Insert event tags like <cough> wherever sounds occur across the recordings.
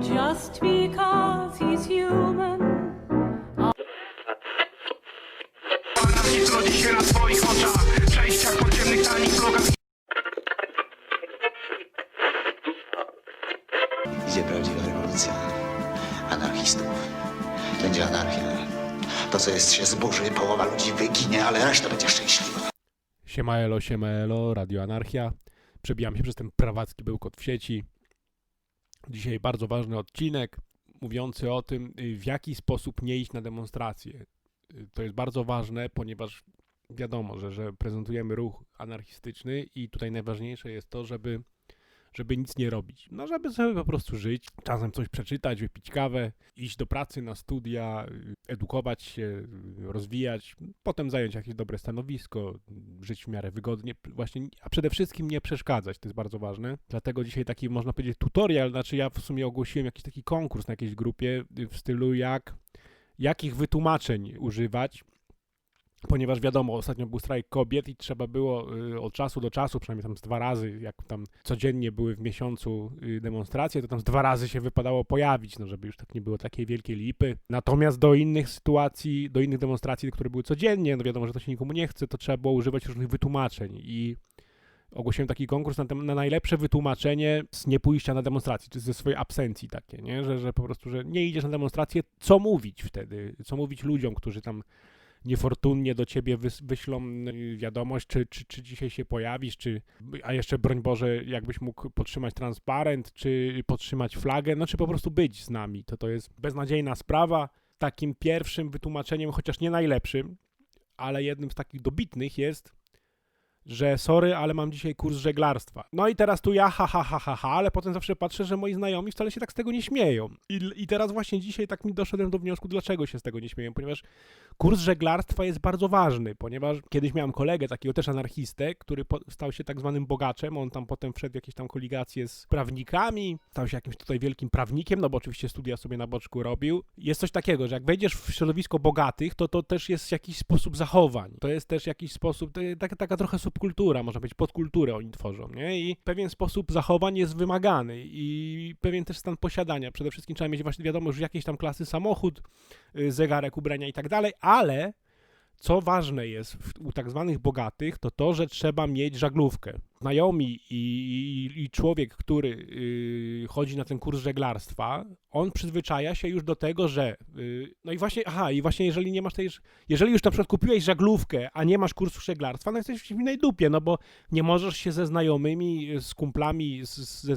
Just because he's human. Rodzi się na twoich oczach przejściach podziemnych tanich blokach Idzie prawdziwa rewolucja anarchistów. Będzie anarchia. To, co jest się zburzy, połowa ludzi wyginie, ale reszta będzie szczęśliwa. Siema elo, siema elo, Radio Anarchia. Przebijam się przez ten prawacki bełkot w sieci. Dzisiaj bardzo ważny odcinek mówiący o tym, y, w jaki sposób nie iść na demonstracje. Y, To jest bardzo ważne, ponieważ wiadomo, że, że prezentujemy ruch anarchistyczny i tutaj najważniejsze jest to, żeby, żeby nic nie robić. No, żeby sobie po prostu żyć, czasem coś przeczytać, wypić kawę, iść do pracy, na studia, edukować się, rozwijać, potem zająć jakieś dobre stanowisko, żyć w miarę wygodnie, właśnie, a przede wszystkim nie przeszkadzać, to jest bardzo ważne. Dlatego dzisiaj taki, można powiedzieć, tutorial, znaczy ja w sumie ogłosiłem jakiś taki konkurs na jakiejś grupie w stylu jak, jakich wytłumaczeń używać, ponieważ wiadomo, ostatnio był strajk kobiet i trzeba było y, od czasu do czasu, przynajmniej tam z dwa razy, jak tam codziennie były w miesiącu y, demonstracje, to tam z dwa razy się wypadało pojawić, no żeby już tak nie było takiej wielkiej lipy. Natomiast do innych sytuacji, do innych demonstracji, które były codziennie, no wiadomo, że to się nikomu nie chce, to trzeba było używać różnych wytłumaczeń i ogłosiłem taki konkurs na, na najlepsze wytłumaczenie z niepójścia na demonstrację, czy ze swojej absencji takie, nie? Że, że po prostu, że nie idziesz na demonstrację, co mówić wtedy, co mówić ludziom, którzy tam niefortunnie do ciebie wyślą y, wiadomość, czy, czy, czy dzisiaj się pojawisz, czy, a jeszcze broń Boże, jakbyś mógł podtrzymać transparent, czy podtrzymać flagę, no czy po prostu być z nami. To to jest beznadziejna sprawa. Takim pierwszym wytłumaczeniem, chociaż nie najlepszym, ale jednym z takich dobitnych jest, że sorry, ale mam dzisiaj kurs żeglarstwa. No i teraz tu ja, ha, ha, ha, ha, ha, ale potem zawsze patrzę, że moi znajomi wcale się tak z tego nie śmieją. I, I teraz właśnie dzisiaj tak mi doszedłem do wniosku, dlaczego się z tego nie śmieją, ponieważ kurs żeglarstwa jest bardzo ważny, ponieważ kiedyś miałem kolegę, takiego też anarchistę, który po, stał się tak zwanym bogaczem, on tam potem wszedł w jakieś tam koligacje z prawnikami, stał się jakimś tutaj wielkim prawnikiem, no bo oczywiście studia sobie na boczku robił. Jest coś takiego, że jak wejdziesz w środowisko bogatych, to to też jest jakiś sposób zachowań, to jest też jakiś sposób, to jest taka, taka trochę subkultura, można powiedzieć, podkulturę oni tworzą, nie? I pewien sposób zachowań jest wymagany i pewien też stan posiadania. Przede wszystkim trzeba mieć właśnie wiadomo, już jakiejś tam klasy samochód, y, zegarek, ubrania i tak dalej, ale co ważne jest u tak zwanych bogatych, to to, że trzeba mieć żaglówkę. Znajomi i, i, i człowiek, który y, chodzi na ten kurs żeglarstwa, on przyzwyczaja się już do tego, że y, no i właśnie, aha, i właśnie jeżeli nie masz tej, jeżeli już na przykład kupiłeś żaglówkę, a nie masz kursu żeglarstwa, no jesteś w innej dupie, no bo nie możesz się ze znajomymi, z kumplami, z, ze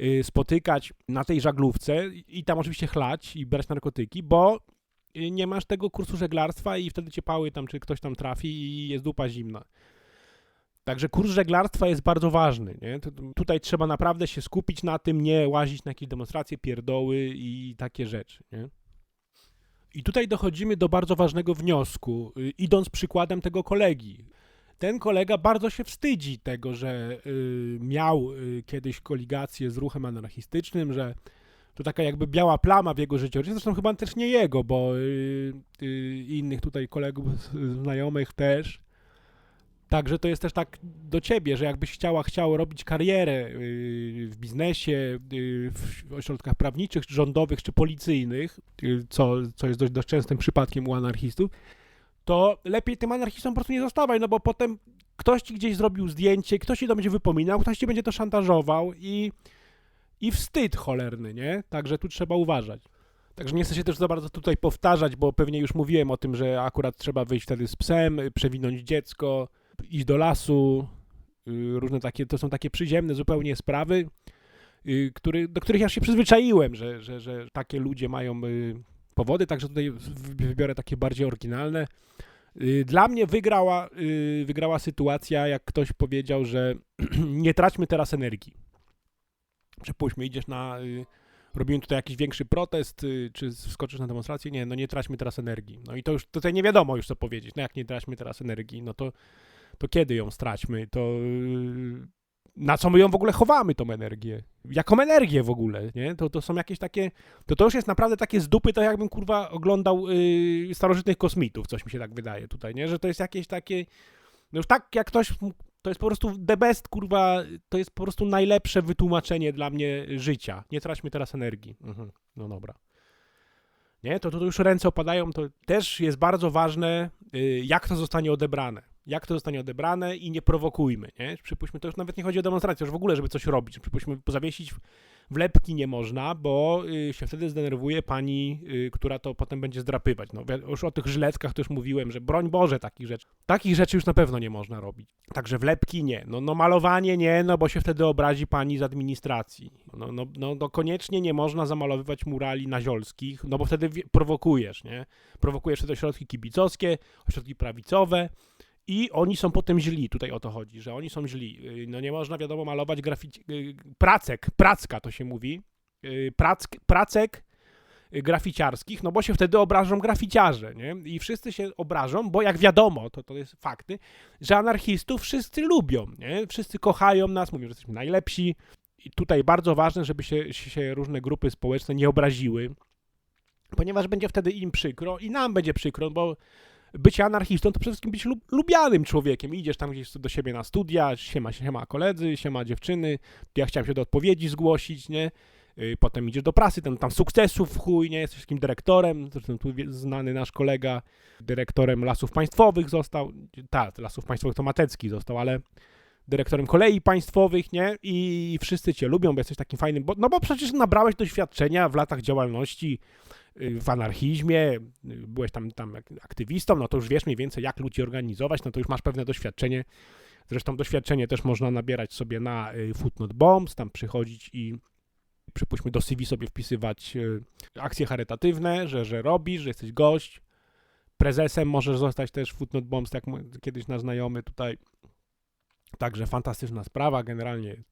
y, spotykać na tej żaglówce i tam oczywiście chlać i brać narkotyki, bo nie masz tego kursu żeglarstwa i wtedy cię pały tam, czy ktoś tam trafi i jest dupa zimna. Także kurs żeglarstwa jest bardzo ważny. Nie? Tu- tu- Tutaj trzeba naprawdę się skupić na tym, nie łazić na jakieś demonstracje, pierdoły i takie rzeczy. Nie? I tutaj dochodzimy do bardzo ważnego wniosku, y, idąc przykładem tego kolegi. Ten kolega bardzo się wstydzi tego, że y, miał y, kiedyś koligację z ruchem anarchistycznym, że to taka jakby biała plama w jego życiu. Zresztą chyba też nie jego, bo y, y, innych tutaj kolegów, znajomych też. Także to jest też tak do ciebie, że jakbyś chciała, chciał robić karierę y, w biznesie, w ośrodkach prawniczych, czy rządowych, czy policyjnych, co, co jest dość, dość częstym przypadkiem u anarchistów, to lepiej tym anarchistą po prostu nie zostawaj, no bo potem ktoś ci gdzieś zrobił zdjęcie, ktoś ci to będzie wypominał, ktoś ci będzie to szantażował i, i wstyd cholerny, nie? Także tu trzeba uważać. Także nie chcę się też za bardzo tutaj powtarzać, bo pewnie już mówiłem o tym, że akurat trzeba wyjść wtedy z psem, przewinąć dziecko, iść do lasu, y, różne takie, to są takie przyziemne zupełnie sprawy, y, który, do których ja się przyzwyczaiłem, że, że, że takie ludzie mają y, powody, także tutaj wybiorę takie bardziej oryginalne. Dla mnie wygrała, wygrała sytuacja, jak ktoś powiedział, że <clears throat> nie traćmy teraz energii. Przypuśćmy, idziesz na... y, Robimy tutaj jakiś większy protest, y, czy wskoczysz na demonstrację? Nie, no nie traćmy teraz energii. No i to już tutaj nie wiadomo już co powiedzieć. No jak nie traćmy teraz energii, no to, to kiedy ją straćmy? To y, na co my ją w ogóle chowamy, tą energię? Jaką energię w ogóle, nie? To, to są jakieś takie, to to już jest naprawdę takie z dupy, to jakbym kurwa oglądał y, starożytnych kosmitów, coś mi się tak wydaje tutaj, nie? Że to jest jakieś takie, no już tak jak ktoś to jest po prostu the best, kurwa, to jest po prostu najlepsze wytłumaczenie dla mnie życia. Nie traćmy teraz energii. Mhm. No dobra. Nie, to, to już ręce opadają, to też jest bardzo ważne, y, jak to zostanie odebrane. Jak to zostanie odebrane i nie prowokujmy, nie? Przypuśćmy, to już nawet nie chodzi o demonstrację, już w ogóle, żeby coś robić. Przypuśćmy, zawiesić wlepki nie można, bo y, się wtedy zdenerwuje pani, y, która to potem będzie zdrapywać. No, już o tych żyletkach też mówiłem, że broń Boże takich rzeczy. Takich rzeczy już na pewno nie można robić. Także wlepki nie. No, no malowanie nie, no bo się wtedy obrazi pani z administracji. No, no, no, no koniecznie nie można zamalowywać murali naziolskich, no bo wtedy prowokujesz, nie? Prowokujesz wtedy ośrodki kibicowskie, ośrodki prawicowe, i oni są potem źli, tutaj o to chodzi, że oni są źli. Yy, No nie można, wiadomo, malować grafici... yy, Pracek, pracka to się mówi. Yy, Prack, pracek graficiarskich, no bo się wtedy obrażą graficiarze, nie? I wszyscy się obrażą, bo jak wiadomo, to, to jest fakty, że anarchistów wszyscy lubią, nie? Wszyscy kochają nas, mówią, że jesteśmy najlepsi. I tutaj bardzo ważne, żeby się, się różne grupy społeczne nie obraziły, ponieważ będzie wtedy im przykro i nam będzie przykro, bo bycie anarchistą to przede wszystkim być lub, lubianym człowiekiem. Idziesz tam gdzieś do siebie na studia, siema, siema koledzy, siema dziewczyny, ja chciałem się do odpowiedzi zgłosić, nie? Yy, Potem idziesz do prasy, tam, tam sukcesów chuj, nie? Jesteś takim dyrektorem, zresztą tu znany nasz kolega dyrektorem Lasów Państwowych został, tak, Lasów Państwowych to Matecki został, ale dyrektorem kolei państwowych, nie? I wszyscy cię lubią, bo jesteś takim fajnym, bo, no bo przecież nabrałeś doświadczenia w latach działalności y, w anarchizmie, byłeś tam, tam aktywistą, no to już wiesz mniej więcej jak ludzi organizować, no to już masz pewne doświadczenie. Zresztą doświadczenie też można nabierać sobie na y, Footnote Bombs, tam przychodzić i przypuśćmy do CV sobie wpisywać y, akcje charytatywne, że, że robisz, że jesteś gość. Prezesem możesz zostać też Footnote Bombs, tak kiedyś nasz znajomy tutaj. Także fantastyczna sprawa generalnie.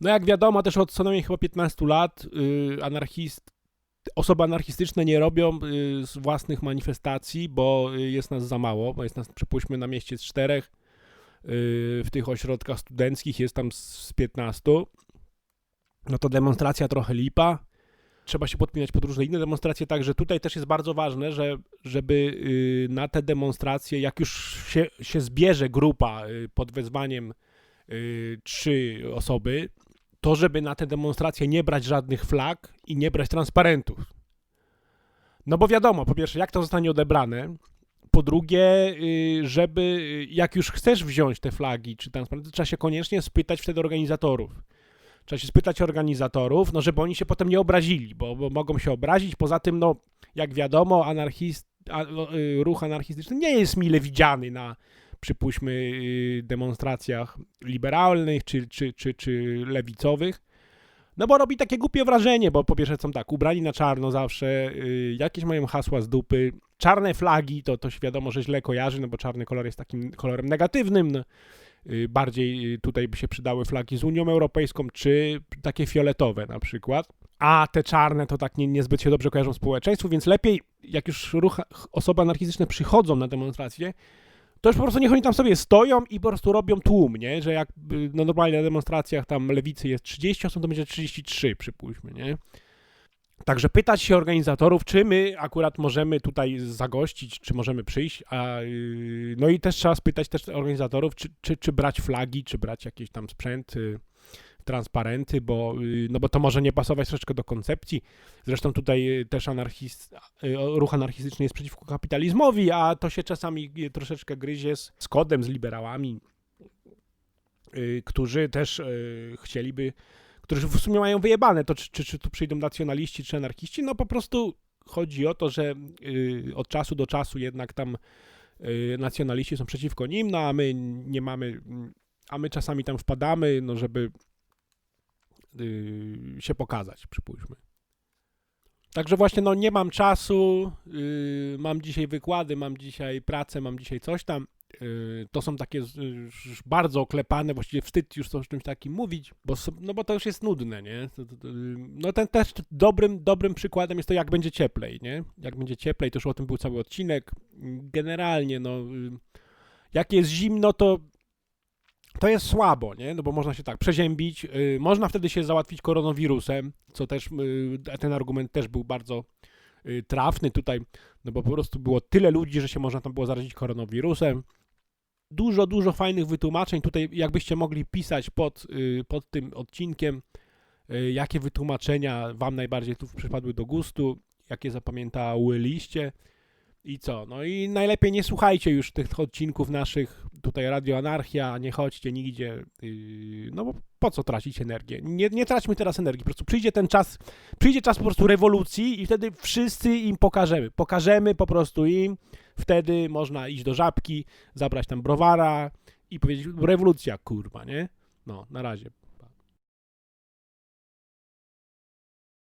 No jak wiadomo, też od co najmniej chyba 15 lat y, anarchist, osoby anarchistyczne nie robią y, z własnych manifestacji, bo y, jest nas za mało, bo jest nas, przypuśćmy, na mieście z czterech, y, w tych ośrodkach studenckich jest tam z- z 15, no to demonstracja trochę lipa. Trzeba się podpinać pod różne inne demonstracje, także tutaj też jest bardzo ważne, że, żeby na te demonstracje, jak już się, się zbierze grupa pod wezwaniem trzy osoby, to żeby na te demonstracje nie brać żadnych flag i nie brać transparentów. No bo wiadomo, po pierwsze, jak to zostanie odebrane, po drugie, y, żeby y, jak już chcesz wziąć te flagi czy transparenty, trzeba się koniecznie spytać wtedy organizatorów. Trzeba się spytać organizatorów, no żeby oni się potem nie obrazili, bo, bo mogą się obrazić. Poza tym, no jak wiadomo, anarchist, y, ruch anarchistyczny nie jest mile widziany na, przypuśćmy, y, demonstracjach liberalnych czy, czy, czy, czy lewicowych. No bo robi takie głupie wrażenie, bo po pierwsze są tak, ubrani na czarno zawsze, y, jakieś mają hasła z dupy, czarne flagi, to, to się wiadomo, że źle kojarzy, no bo czarny kolor jest takim kolorem negatywnym, no. Y, bardziej tutaj by się przydały flagi z Unią Europejską, czy takie fioletowe na przykład. A te czarne to tak nie, niezbyt się dobrze kojarzą społeczeństwu, więc lepiej, jak już ruch, osoby anarchistyczne przychodzą na demonstracje, to już po prostu niech oni tam sobie stoją i po prostu robią tłum, nie? Że jak y, no normalnie na demonstracjach tam lewicy jest 30 osób, to będzie 33, przypuśćmy, nie? Także pytać się organizatorów, czy my akurat możemy tutaj zagościć, czy możemy przyjść, a yy, no i też trzeba spytać też organizatorów, czy, czy, czy brać flagi, czy brać jakiś tam sprzęt, y, transparenty, bo, y, no bo to może nie pasować troszeczkę do koncepcji. Zresztą tutaj y, też anarchist, y, ruch anarchistyczny jest przeciwko kapitalizmowi, a to się czasami troszeczkę gryzie z, z kodem, z liberałami, którzy też chcieliby którzy w sumie mają wyjebane, to czy, czy, czy tu przyjdą nacjonaliści, czy anarchiści, no po prostu chodzi o to, że od czasu do czasu jednak tam nacjonaliści są przeciwko nim, no a my nie mamy, a my czasami tam wpadamy, no żeby się pokazać, przypuśćmy. Także właśnie, no nie mam czasu, y, mam dzisiaj wykłady, mam dzisiaj pracę, mam dzisiaj coś tam. Y, To są takie już bardzo oklepane, właściwie wstyd już o czymś takim mówić, bo, no bo to już jest nudne, nie? Y, no ten też dobrym, dobrym przykładem jest to, jak będzie cieplej, nie? Jak będzie cieplej, to już o tym był cały odcinek. Generalnie, no, y, jak jest zimno, to to jest słabo, nie? No bo można się tak przeziębić, y, można wtedy się załatwić koronawirusem, co też, y, ten argument też był bardzo y, trafny tutaj, no bo po prostu było tyle ludzi, że się można tam było zarazić koronawirusem. dużo, dużo fajnych wytłumaczeń. Tutaj jakbyście mogli pisać pod, y, pod tym odcinkiem, y, jakie wytłumaczenia wam najbardziej tu przypadły do gustu, jakie zapamiętałyliście i co. No i najlepiej nie słuchajcie już tych odcinków naszych, tutaj Radio Anarchia, nie chodźcie nigdzie, yy, no bo po co tracić energię? Nie, nie traćmy teraz energii, po prostu przyjdzie ten czas, przyjdzie czas po prostu rewolucji i wtedy wszyscy im pokażemy. Pokażemy po prostu im, wtedy można iść do żabki, zabrać tam browara i powiedzieć rewolucja, kurwa, nie? No, na razie.